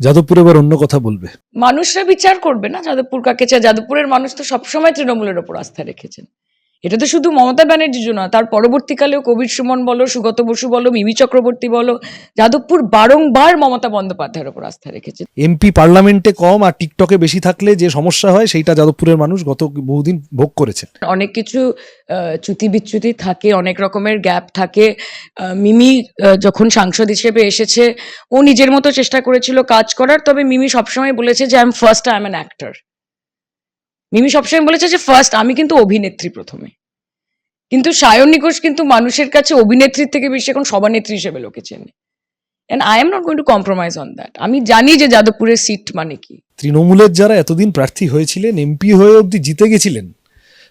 যাদবপুর এবার অন্য কথা বলবে। মানুষরা বিচার করবে না যাদবপুর কাকে চায়? যাদবপুরের মানুষ তো সবসময় তৃণমূলের ওপর আস্থা রেখেছেন। এটা তো শুধু মমতা ব্যানার্জির জন্য না, তার পরবর্তীকালেও কবির সুমন বলো সুগত বসু বলো মিমি চক্রবর্তী বলো যাদবপুর বারংবার মমতা বন্দ্যোপাধ্যায়ের ওপর আস্থা রেখেছে। এমপি পার্লামেন্টে কম আর টিকটকে বেশি থাকলে যে সমস্যা হয় সেইটা যাদবপুরের মানুষ গত বহুদিন ভোগ করেছে অনেক কিছু চ্যুতি বিচ্যুতি থাকে অনেক রকমের গ্যাপ থাকে। মিমি যখন সাংসদ হিসেবে এসেছে ও নিজের মতো চেষ্টা করেছিল কাজ করার তবে মিমি সবসময় বলেছে যে I am first I am an actor Mimi সবসময় বলেছে যে ফার্স্ট আমি কিন্তু অভিনেত্রী প্রথমে। কিন্তু সায়ন নিকোষ কিন্তু মানুষের কাছে অভিনেত্রীর থেকে বেশি এখন সভানেত্রী হিসেবে লোকে চেনে। And I am not going to compromise on that আমি জানি যে যাদবপুরের সিট মানে কি। তৃণমূলের যারা এতদিন প্রার্থী হয়েছিলেন এমপি হয়ে অবধি জিতে গেছিলেন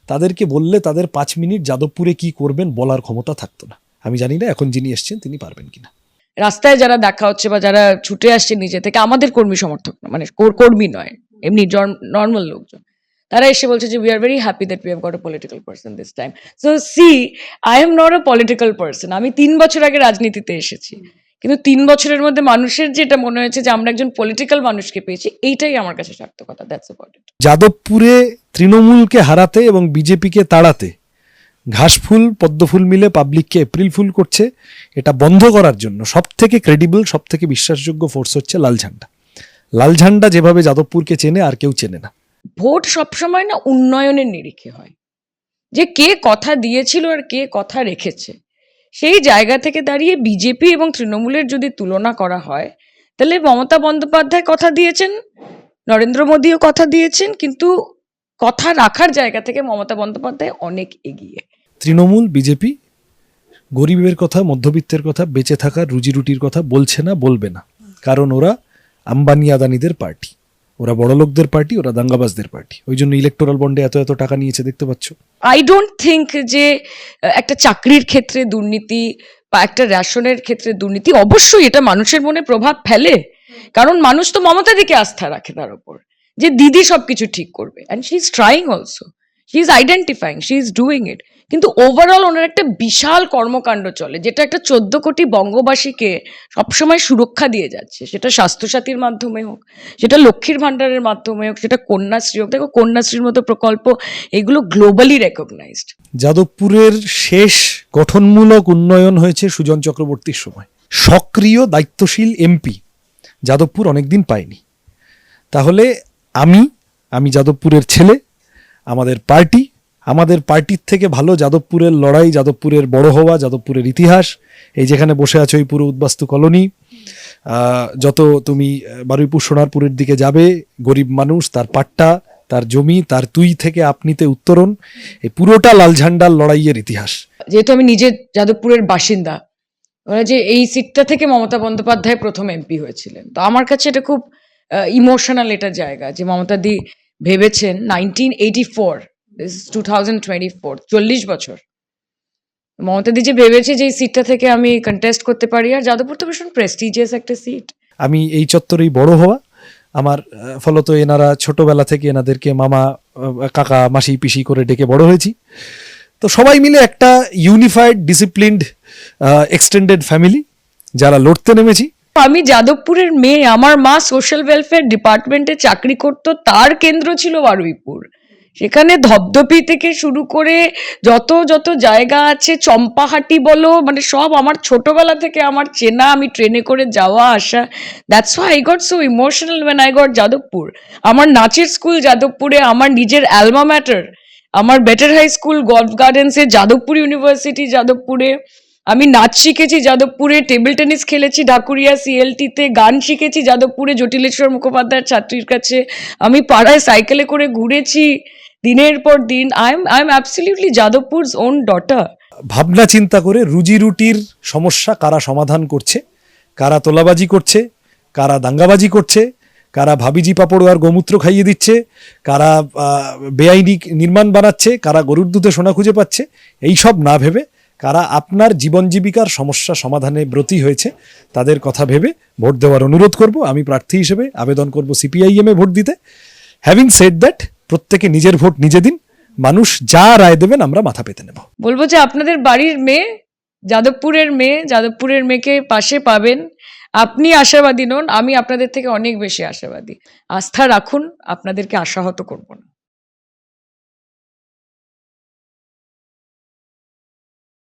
তাদেরকে বললে তাদের পাঁচ মিনিট যাদবপুরে কি করবেন বলার ক্ষমতা থাকতো না। আমি জানি না এখন যিনি এসছেন তিনি পারবেন কিনা। রাস্তায় যারা দেখা হচ্ছে বা যারা ছুটে আসছে নিজে থেকে আমাদের কর্মী সমর্থক না মানে কর- কর্মী নয় এমনি নর্মাল লোকজন। তারা এসে বলছে যে we are very happy that we have got a political person this time so see I am not a political person আমি তিন বছর আগে রাজনীতিতে এসেছি। কিন্তু তিন বছরের মধ্যে মানুষের যেটা মনে হয়েছে যে, আমরা একজন পলিটিক্যাল মানুষকে পেয়েছি, এইটাই আমার কাছে সার্থকতা। দ্যাটস অ্যাবাউট ইট যাদবপুরে তৃণমূলকে হারাতে এবং বিজেপিকে তাড়াতে ঘাসফুল পদ্মফুল মিলে পাবলিককে এপ্রিল ফুল করছে, এটা বন্ধ করার জন্য সব থেকে ক্রেডিবল সব থেকে বিশ্বাসযোগ্য ফোর্স হচ্ছে লাল ঝান্ডা। লাল ঝান্ডা যেভাবে যাদবপুরকে চেনে, আর কেউ চেনে না। ভোট সবসময় না উন্নয়নের নিরিখে হয়। যে কে কথা দিয়েছিল আর কে কথা রেখেছে। সেই জায়গা থেকে দাঁড়িয়ে বিজেপি এবং তৃণমূলের যদি তুলনা করা হয়, তাহলে মমতা বন্দ্যোপাধ্যায় কথা দিয়েছেন, নরেন্দ্র মোদীও কথা দিয়েছেন, কিন্তু কথা রাখার জায়গা থেকে মমতা বন্দ্যোপাধ্যায় অনেক এগিয়ে। তৃণমূল, বিজেপি গরিবের কথা, মধ্যবিত্তের কথা, বেঁচে থাকার রুজি রুটির কথা বলছে না, বলবে না। কারণ ওরা আম্বানি আদানিদের পার্টি। ওরা বড়লোকদের পার্টি, ওরা দাঙ্গাবাজদের পার্টি। ওই জন্য ইলেকটোরাল বন্ডে এত এত টাকা নিয়েছে, দেখতে পাচ্ছ? আই ডোন্ট থিঙ্ক যে একটা চাকরির ক্ষেত্রে দুর্নীতি বা একটা রেশনের ক্ষেত্রে দুর্নীতি অবশ্যই এটা মানুষের মনে প্রভাব ফেলে। কারণ মানুষ তো মমতা দিকে আস্থা রাখে তার উপর যে দিদি সবকিছু ঠিক করবে। And she is trying also she is identifying she is doing it কিন্তু ওভারঅল ওনার একটা বিশাল কর্মকাণ্ড চলে, যেটা একটা চোদ্দ কোটি বঙ্গবাসীকে সবসময় সুরক্ষা দিয়ে যাচ্ছে। সেটা স্বাস্থ্যসাথীর মাধ্যমে হোক, সেটা লক্ষ্মীর ভাণ্ডারের মাধ্যমে হোক, সেটা কন্যাশ্রী হোক। দেখো, কন্যাশ্রীর মতো প্রকল্প এগুলো গ্লোবালি রেকগনাইজড যাদবপুরের শেষ গঠনমূলক উন্নয়ন হয়েছে সুজন চক্রবর্তীর সময়। সক্রিয়, দায়িত্বশীল এমপি যাদবপুর অনেকদিন পায়নি। তাহলে আমি আমি যাদবপুরের ছেলে, আমাদের পার্টি আমাদের পার্টির থেকে ভালো যাদবপুরের লড়াই, যাদবপুরের বড় হওয়া, যাদবপুরের ইতিহাস, এই যেখানে বসে আছো এই পুরো উদ্বাস্তু কলোনি যত তুমি বারুইপুর সোনারপুরের দিকে যাবে, গরিব মানুষ, তার পাট্টা, তার জমি, তার তুই থেকে আপনিতে উত্তরণ, এই পুরোটা লাল ঝান্ডার লড়াইয়ের ইতিহাস। যেহেতু আমি নিজে যাদবপুরের বাসিন্দা ওরা যে এই সিটটা থেকে মমতা বন্দ্যোপাধ্যায় প্রথম এমপি হয়েছিলেন। তো আমার কাছে এটা খুব ইমোশনাল এটা জায়গা যে মমতা দি ভেবেছেন nineteen eighty two thousand twenty four চল্লিশ বছর। মমতা দি যে ভেবেছে যে এই সিটটা থেকে আমি কন্টেস্ট করতে পারি আর যাদবপুর তো ভীষণ প্রেস্টিজিয়াস একটা সিট আমি এই চত্বরেই বড় হওয়া। আমার ফলত এনারা ছোটবেলা থেকে এনাদেরকে মামা কাকা মাসি পিসি করে ডেকে বড় হয়েছি। তো সবাই মিলে একটা ইউনিফাইড ডিসিপ্লিনড এক্সটেন্ডেড ফ্যামিলি যারা লড়তে নেমেছি। আমি যাদবপুরের মেয়ে আমার মা সোশ্যাল ওয়েলফেয়ার ডিপার্টমেন্টে চাকরি করতো তার কেন্দ্র ছিল বারুইপুর। সেখানে ধপধপি থেকে শুরু করে যত যত জায়গা আছে, চম্পাহাটি বলো মানে সব আমার ছোটবেলা থেকে আমার চেনা, আমি ট্রেনে করে যাওয়া আসা that's why I got so emotional when I got Jadavpur. আমার নাচের স্কুল যাদবপুরে, আমার নিজের অ্যালমা ম্যাটার আমার বেটার হাই স্কুল গল্ফ গার্ডেন্সে যাদবপুর ইউনিভার্সিটি যাদবপুরে। আমি নাচ শিখেছি যাদবপুরে টেবিল টেনিস খেলেছি ঢাকুরিয়া সিএলটিতে গান শিখেছি যাদবপুরে, জটিলেশ্বর মুখোপাধ্যায়ের ছাত্রীর কাছে। আমি পাড়ায় সাইকেলে করে ঘুরেছি। দিনের পর দিন I am I am absolutely Jadavpur's own daughter ভাবনা চিন্তা করে রুজি রুটির সমস্যা কারা সমাধান করছে, কারা তোলাবাজি করছে, কারা দাঙ্গাবাজি করছে, কারা ভাবিজি পাপড় আর গোমূত্র খাইয়ে দিচ্ছে, কারা বেআইনি নির্মাণ বানাচ্ছে, কারা গরুর দুধে সোনা খুঁজে পাচ্ছে, এই সব না ভেবে কারা আপনার জীবন জীবিকার সমস্যা সমাধানে ব্রতী হয়েছে, তাদের কথা ভেবে ভোট দেওয়ার অনুরোধ করব। আমি প্রার্থী হিসেবে আবেদন করব সিপিআইএমে ভোট দিতে। হ্যাভিং সেড দ্যাট প্রত্যেকে নিজের ভোট নিজে দিন। মানুষ যা রায় দেবেন, আমরা মাথা পেতে নেব। বলব যে আপনাদের বাড়ির মেয়ে, যাদবপুরের মেয়ে, যাদবপুরের মেয়েকে পাশে পাবেন। আপনি আশাবাদী নন, আমি আপনাদের থেকে অনেক বেশি আশাবাদী। আস্থা রাখুন, আপনাদেরকে আশাহত করব না।